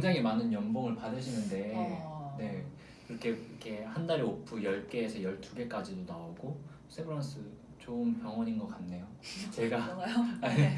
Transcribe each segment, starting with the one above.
굉장히 많은 연봉을 받으시는데 어. 네 그렇게 이렇게 한 달에 오프 10개에서 12개까지도 나오고 세브란스 좋은 병원인 것 같네요. 제가 네.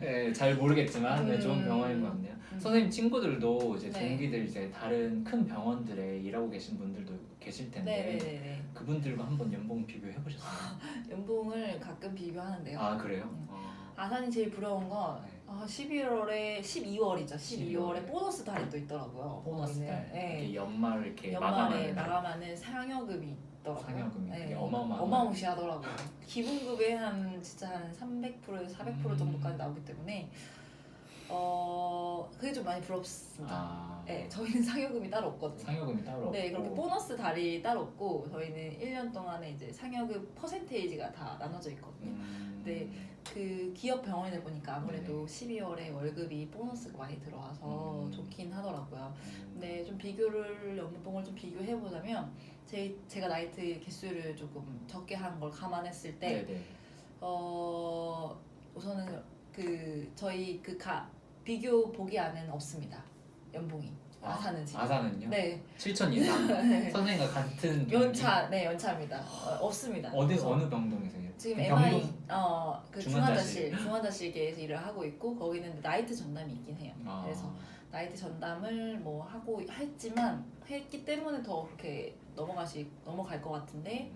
네, 잘 모르겠지만 네, 좋은 음. 병원인 것 같네요. 음. 선생님 친구들도 이제 네. 동기들 이제 다른 큰 병원들에 일하고 계신 분들도 계실 텐데 네네네. 그분들과 한번 연봉 비교해 보셨어요? 연봉을 가끔 비교하는데요. 아 그래요? 음. 어. 아산이 제일 부러운 건 네. 아, 11월에 12월이죠. 12월에 12월에. 보너스 달이 또 있더라고요. 보너스 거기는. 달 네. 이렇게 연말 이렇게 연말에 마감하는 마감하는 상여금이 있더라고요. 상여금이 네. 되게 어마어마한 어마무시하더라고요. 기본급의 한 진짜 한 300%에서 400% 음. 정도까지 나오기 때문에 어 그게 좀 많이 부럽습니다. 아 네, 저희는 상여금이 따로 없거든요. 상여금이 따로 없고 네, 그렇게 보너스 달이 따로 없고 저희는 1년 동안에 이제 상여금 퍼센테이지가 다 나눠져 있거든요. 음, 네. 그 기업 병원에 보니까 아무래도 네네. 12월에 월급이 보너스가 많이 들어와서 음. 좋긴 하더라고요. 음, 근데 좀 비교를 연봉을 좀 비교해 보자면 제 제가 나이트 개수를 조금 적게 한 걸 감안했을 때 네 네. 어, 우선은 그 저희 그 가, 비교 보기 안에는 없습니다. 연봉이 아, 아사는 지금. 아사는요? 네. 7천 이상 네. 선생님과 같은? 연차 네 연차입니다. 어, 없습니다. 어디 그래서 어느 병동이세요? 지금 병동? MI 어그 중환자실. 중환자실 중환자실계에서 일을 하고 있고 거기는 나이트 전담이 있긴 해요. 아, 그래서 나이트 전담을 뭐 하고 했지만 했기 때문에 더 그렇게 넘어가시 넘어갈 것 같은데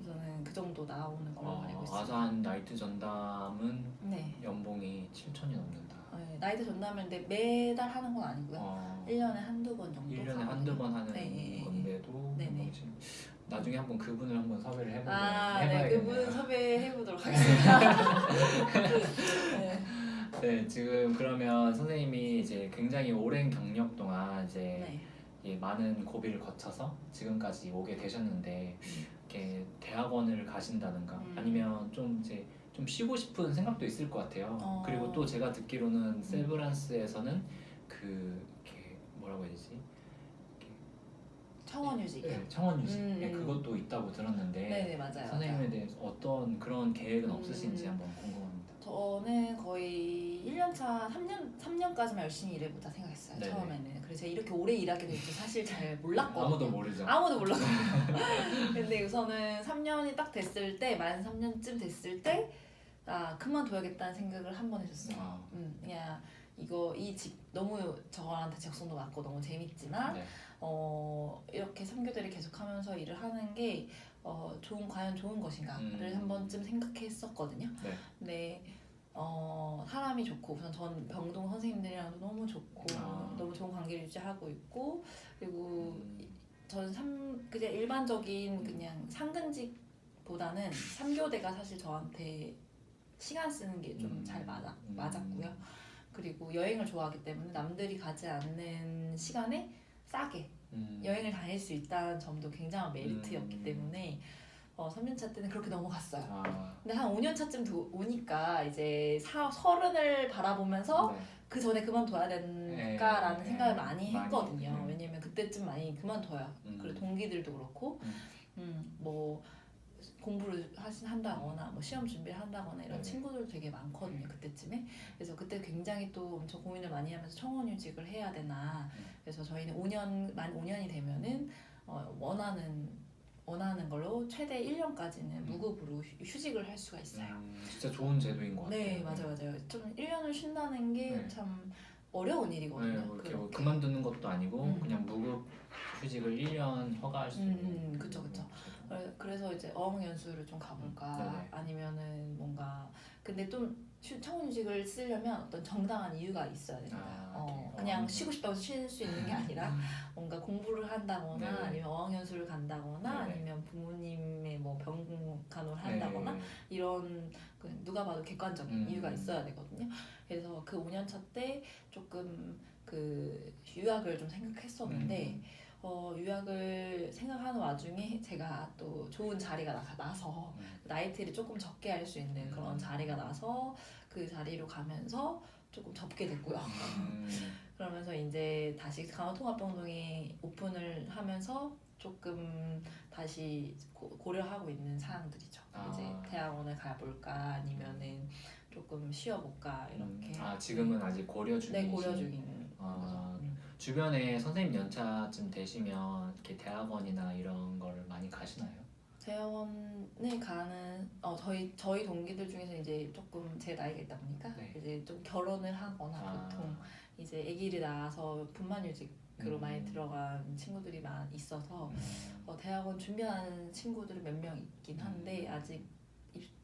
우선은 그 정도 나오는 걸로 어, 알고 있습니다. 아산 나이트 전담은 네. 연봉이 7천이 넘는다. 네, 나이트 전담인데 매달 하는 건 아니고요. 어, 1년에 한두 번 정도 1년에 하거든요. 한두 번 하는 네, 네, 네. 건데도 네, 네. 나중에 한번 그분을 한번 섭외를 해보면 아, 네, 해봐야겠네요. 그분 섭외해 보도록 하겠습니다. 네. 네, 지금 그러면 선생님이 이제 굉장히 오랜 경력 동안 이제 네. 이 많은 고비를 거쳐서 지금까지 오게 되셨는데 이렇게 대학원을 가신다든가 음. 아니면 좀 이제 좀 쉬고 싶은 생각도 있을 것 같아요. 어. 그리고 또 제가 듣기로는 세브란스에서는 그 이렇게 뭐라고 해야 되지? 청원 유지. 네, 청원 유지 음, 네, 음. 그것도 있다고 들었는데 네네 맞아요. 선생님에. 대해서 어떤 그런 계획은 음. 없으신지 한번 궁금합니다. 저는 거의 1년차 3년 3년까지만 열심히 일해보자 생각했어요. 네네. 처음에는. 그래서 제가 이렇게 오래 일하게 될줄 사실 잘 몰랐거든요. 아무도 모르죠. 아무도 몰랐거든요. 근데 우선은 3년이 딱 됐을 때, 만 3년쯤 됐을 때, 아 그만둬야겠다는 생각을 한 번 했었어요. 아, 음, 그냥 이거 이 집 너무 저한테 적성도 맞고 너무 재밌지만 네. 어 이렇게 선교들이 계속하면서 일을 하는 게 어, 좋은 과연 좋은 것인가를 음. 한 번쯤 생각했었거든요. 네. 근데 어, 사람이 좋고 우선 전 병동 선생님들이랑도 너무 좋고 아. 너무 좋은 관계를 유지하고 있고 그리고 음, 저는 삼 그냥 일반적인 그냥 상근직보다는 삼교대가 사실 저한테 시간 쓰는 게 좀 음. 잘 맞아 음. 맞았고요. 그리고 여행을 좋아하기 때문에 남들이 가지 않는 시간에 싸게 음. 여행을 다닐 수 있다는 점도 굉장한 메리트였기 음. 때문에 어, 3년차 때는 그렇게 넘어갔어요. 아, 근데 한 5년 차쯤 도- 오니까 이제 사, 서른을 바라보면서 네. 그 전에 그만둬야 될까라는 네, 생각을 네. 많이 많이, 했거든요. 음. 왜냐면 그때쯤 많이 그만둬요. 음. 그리고 동기들도 그렇고, 음. 음, 뭐 공부를 하신 한다거나 뭐 시험 준비를 한다거나 이런 네. 친구들 되게 많거든요. 그때쯤에. 그래서 그때 굉장히 또 엄청 고민을 많이 하면서 청원휴직을 해야 되나. 음. 그래서 저희는 5년 만 5년이 되면은 어, 원하는 원하는 걸로 최대 1년까지는 무급으로 휴- 휴직을 할 수가 있어요. 음, 진짜 좋은 제도인 것 같아요. 네, 맞아요, 맞아요. 좀 1년을 쉰다는 게 네. 참 어려운 네, 일이거든요. 뭐 이렇게 뭐 그렇게. 그만두는 것도 아니고 음. 그냥 무급 휴직을 1년 허가할 수 음, 있는. 음, 그쵸, 그쵸. 그래- 그래서 이제 어학 연수를 좀 가볼까 네네. 아니면은 뭔가 근데 좀 휴- 청원휴직을 쓰려면 어떤 정당한 이유가 있어야 됩니다. 아, 어. 그냥 어학연수. 쉬고 싶다고 쉴수 있는 게 아니라 뭔가 공부를 한다거나 네네. 아니면 어학연수를 간다거나 네네. 아니면 부모님의 뭐 병간호를 한다거나 네. 이런 그 누가 봐도 객관적인 음. 이유가 있어야 되거든요. 그래서 그 5년 차 때 조금 그 유학을 좀 생각했었는데 음. 어, 유학을 생각하는 와중에 제가 또 좋은 자리가 나, 나서 음. 나이트를 조금 적게 할 수 있는 그런 음. 자리가 나서 그 자리로 가면서 조금 접게 됐고요. 음. 그러면서 이제 다시 강화통합병동이 오픈을 하면서 조금 다시 고, 고려하고 있는 사항들이죠. 아. 이제 대학원을 가볼까 아니면은 조금 쉬어볼까 이렇게. 음. 아 지금은 아직 고려 중이신. 네 고려 중인. 주변에 선생님 연차쯤 되시면 이렇게 대학원이나 이런 거를 많이 가시나요? 대학원을 가는 어 저희 저희 동기들 중에서 이제 조금 제 나이가 있다 보니까 네. 이제 좀 결혼을 하거나 아. 보통 이제 아기를 낳아서 분만휴직으로 음. 많이 들어간 친구들이 많이 있어서 음, 어, 대학원 준비하는 친구들은 몇 명 있긴 한데 아직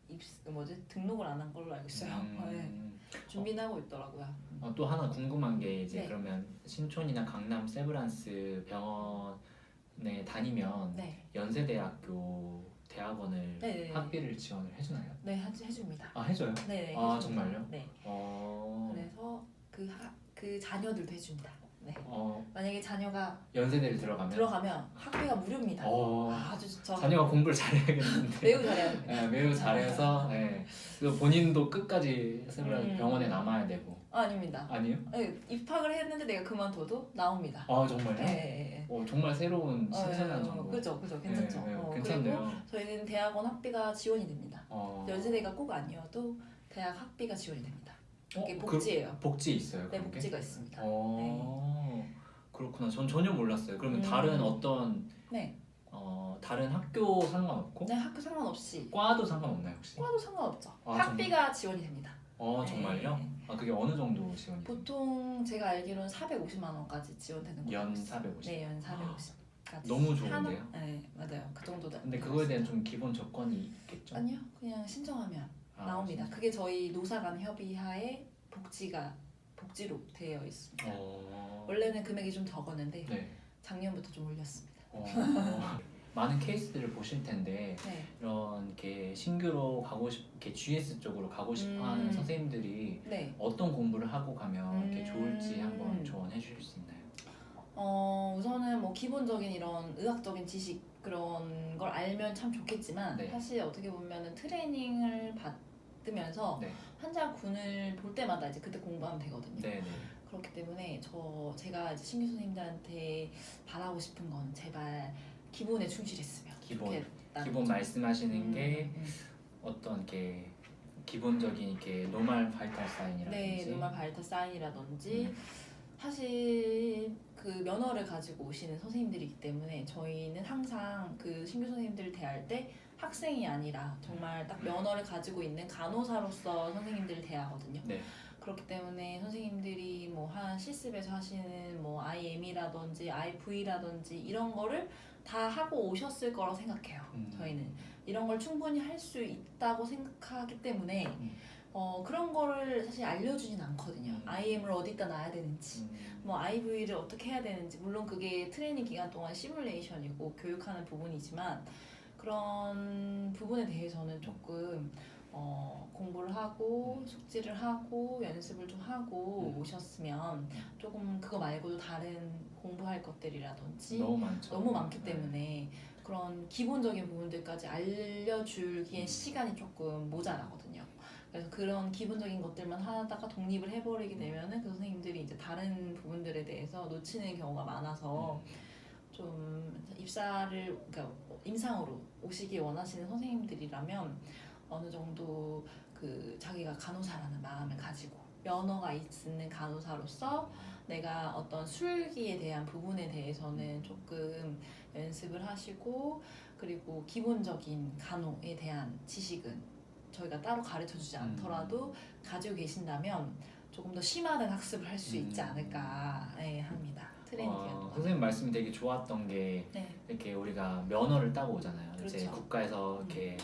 입, 입 뭐지 등록을 안 한 걸로 알고 있어요. 네. 음. 준비는 하고 있더라고요. 어, 또 하나 궁금한 게 이제 네. 그러면 신촌이나 강남 세브란스 병원에 다니면 네, 연세대학교 대학원을 네, 네. 학비를 지원을 해주나요? 네 해- 해줍니다. 아 해줘요? 네, 네 아, 해줍니다. 정말요? 네, 어, 그래서 그, 하, 그 자녀들도 해줍니다. 네, 어 만약에 자녀가 연세대를 들어가면 들어가면 학비가 무료입니다. 어, 아주 저 자녀가 공부를 잘해야겠는데 매우 됩니다. 네, 매우 잘해서 네. 그리고 본인도 끝까지 음. 병원에 남아야 되고 아, 아닙니다. 아니요? 네, 입학을 했는데 내가 그만둬도 나옵니다. 아 정말요? 네, 네, 어, 정말 새로운 네. 신선한 어, 정보 그죠, 그죠, 괜찮죠. 네, 네, 어, 그리고 괜찮네요 저희는 대학원 학비가 지원이 됩니다. 어, 연세대가 꼭 아니어도 대학 학비가 지원이 됩니다. 이게 어, 복지예요. 그, 복지 있어요 네, 그런 게? 복지가 있습니다. 어 그렇구나. 전 전혀 몰랐어요. 그러면 음. 다른 어떤 네, 어 다른 학교 상관없고 네 학교 상관없이 과도 상관없나요 혹시? 과도 상관없죠. 아, 학비가 지원이 됩니다. 어 정말요? 네. 아 그게 어느 정도 지원이? 보통 제가 알기로는 450만 원까지 지원되는 거연 같아요. 450. 네, 연 450까지. 너무 좋은데요? 네, 맞아요. 그 정도. 근데 그거에 대한 좀 기본 조건이 있겠죠? 아니요, 그냥 신청하면 아, 나옵니다. 진짜? 그게 저희 노사 간 협의하에 복지가 복지로 되어 있습니다. 어. 원래는 금액이 좀 적었는데 네. 작년부터 좀 올렸습니다. 어. 많은 케이스들을 보실 텐데 네. 이런 게 신규로 가고 싶, 이렇게 GS 쪽으로 가고 싶어하는 음. 선생님들이 네. 어떤 공부를 하고 가면 이렇게 좋을지 음. 한번 조언해 주실 수 있나요? 어 우선은 뭐 기본적인 이런 의학적인 지식 그런 걸 알면 참 좋겠지만 네. 사실 어떻게 보면은 트레이닝을 받 으면서 네. 환자 군을 볼 때마다 이제 그때 공부하면 되거든요. 네, 네. 그렇기 때문에 저 제가 이제 신규 선생님들한테 바라고 싶은 건 제발 기본에 충실했으면 기본. 좋겠다는 기본 거죠. 말씀하시는 음, 게 음. 어떤 게 기본적인 이렇게 노말 바이탈 사인이라든지 네, 노말 바이터 사인이라든지 음. 사실 그 면허를 가지고 오시는 선생님들이기 때문에 저희는 항상 그 신규 선생님들을 대할 때 학생이 아니라 정말 딱 면허를 가지고 있는 간호사로서 선생님들을 대하거든요. 네. 그렇기 때문에 선생님들이 뭐 한 실습에서 하시는 뭐 IM이라든지 IV라든지 이런 거를 다 하고 오셨을 거라고 생각해요. 음. 저희는 이런 걸 충분히 할 수 있다고 생각하기 때문에 음. 어, 그런 거를 사실 알려주진 않거든요. 음. IM을 어디다 놔야 되는지, 음. 뭐 IV를 어떻게 해야 되는지, 물론 그게 트레이닝 기간 동안 시뮬레이션이고 교육하는 부분이지만 그런 부분에 대해서는 조금 어, 공부를 하고 숙지를 하고 연습을 좀 하고 음. 오셨으면 조금 그거 말고도 다른 공부할 것들이라든지 너무 많죠. 너무 많기 네. 때문에 그런 기본적인 부분들까지 알려주기엔 음. 시간이 조금 모자라거든요. 그래서 그런 기본적인 것들만 하다가 독립을 해버리게 음. 되면은 그 선생님들이 이제 다른 부분들에 대해서 놓치는 경우가 많아서 음. 좀 입사를 그러니까 임상으로 오시기 원하시는 선생님들이라면 어느 정도 그 자기가 간호사라는 마음을 가지고 면허가 있는 간호사로서 내가 어떤 술기에 대한 부분에 대해서는 조금 연습을 하시고 그리고 기본적인 간호에 대한 지식은 저희가 따로 가르쳐 주지 음. 않더라도 가지고 계신다면 조금 더 심화된 학습을 할 수 있지 음. 않을까 네, 합니다. 기간 어, 동안. 선생님 말씀이 되게 좋았던 게 네, 이렇게 우리가 면허를 따고 오잖아요. 이제 그렇죠. 국가에서 이렇게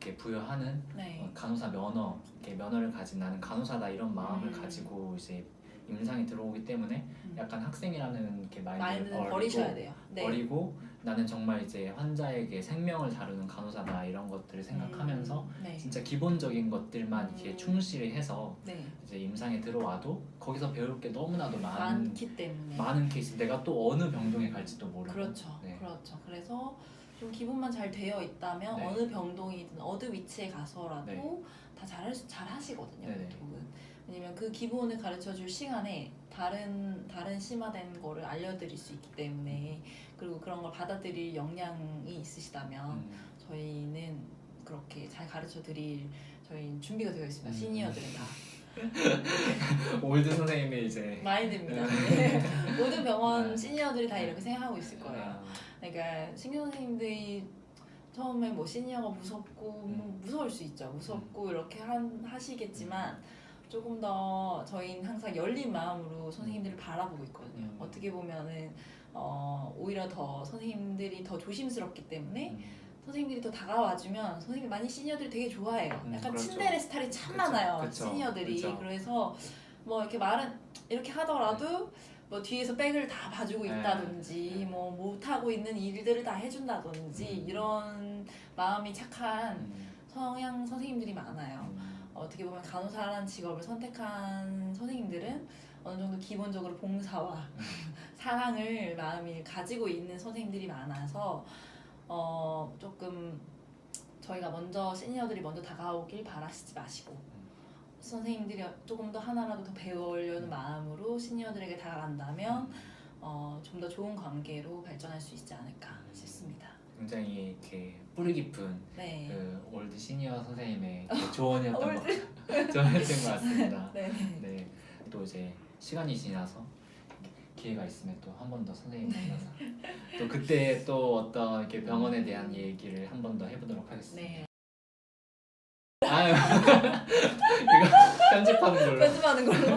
이렇게 부여하는 네, 어, 간호사 면허, 이렇게 면허를 가진 나는 간호사다 이런 마음을 음. 가지고 이제 임상이 들어오기 때문에 음. 약간 학생이라는 이렇게 마인드를 마인드는 버리고, 버리셔야 돼요. 네. 버리고 나는 정말 이제 환자에게 생명을 다루는 간호사다 이런 것들을 생각하면서 음, 네, 진짜 기본적인 것들만 이렇게 음. 충실히 해서 네, 이제 임상에 들어와도 거기서 배울 게 너무나도 많은 많기 때문에 많은 케이스 내가 또 어느 병동에 갈지도 모르고 그렇죠. 네. 그렇죠. 그래서 좀 기본만 잘 되어 있다면 네. 어느 병동이든 어느 위치에 가서라도 네. 다 잘 잘 하시거든요. 네네. 보통은. 왜냐면 그 기본을 가르쳐 줄 시간에 다른 다른 심화된 거를 알려드릴 수 있기 때문에 그리고 그런 걸 받아들일 역량이 있으시다면 음, 저희는 그렇게 잘 가르쳐 드릴 저희 준비가 되어 있습니다. 음. 시니어들은 다. 올드 선생님이 이제 마인드입니다. 네. 모든 병원 네. 시니어들이 다 이렇게 생각하고 있을 거예요. 아, 그러니까 신규 선생님들이 처음에 뭐 시니어가 무섭고 뭐 무서울 수 있죠. 무섭고 이렇게 한, 하시겠지만 조금 더 저희는 항상 열린 마음으로 선생님들을 바라보고 있거든요. 음. 어떻게 보면은 어, 오히려 더 선생님들이 더 조심스럽기 때문에 음. 선생님들이 더 다가와주면 선생님 많이 시니어들이 되게 좋아해요. 음, 약간 그렇죠. 친데레 스타일이 참 그쵸, 많아요. 그쵸, 시니어들이 그쵸. 그래서 뭐 이렇게 말은 이렇게 하더라도 뭐 뒤에서 백을 다 봐주고 네. 있다든지 뭐 못하고 있는 일들을 다 해준다든지 음. 이런 마음이 착한 음. 성향 선생님들이 많아요. 음. 어떻게 보면 간호사라는 직업을 선택한 선생님들은 어느 정도 기본적으로 봉사와 사랑을 마음이 가지고 있는 선생님들이 많아서 어 조금 저희가 먼저 시니어들이 먼저 다가오길 바라시지 마시고 선생님들이 조금 더 하나라도 더 배우려는 마음으로 시니어들에게 다가간다면 어, 좀 더 좋은 관계로 발전할 수 있지 않을까 싶습니다. 굉장히 이렇게 뿌리 깊은 네. 그 올드 시니어 선생님의 그 조언이었던 것. 조언이었던 것 같습니다. 네. 네, 또 이제 시간이 지나서 기회가 있으면 또 한 번 더 선생님 네. 만나서 또 그때 또 어떤 이렇게 병원에 대한 얘기를 한 번 더 해보도록 하겠습니다. 네. 아유 이거 편집하는 걸로. 편집하는 걸로.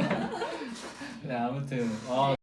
네 아무튼 어,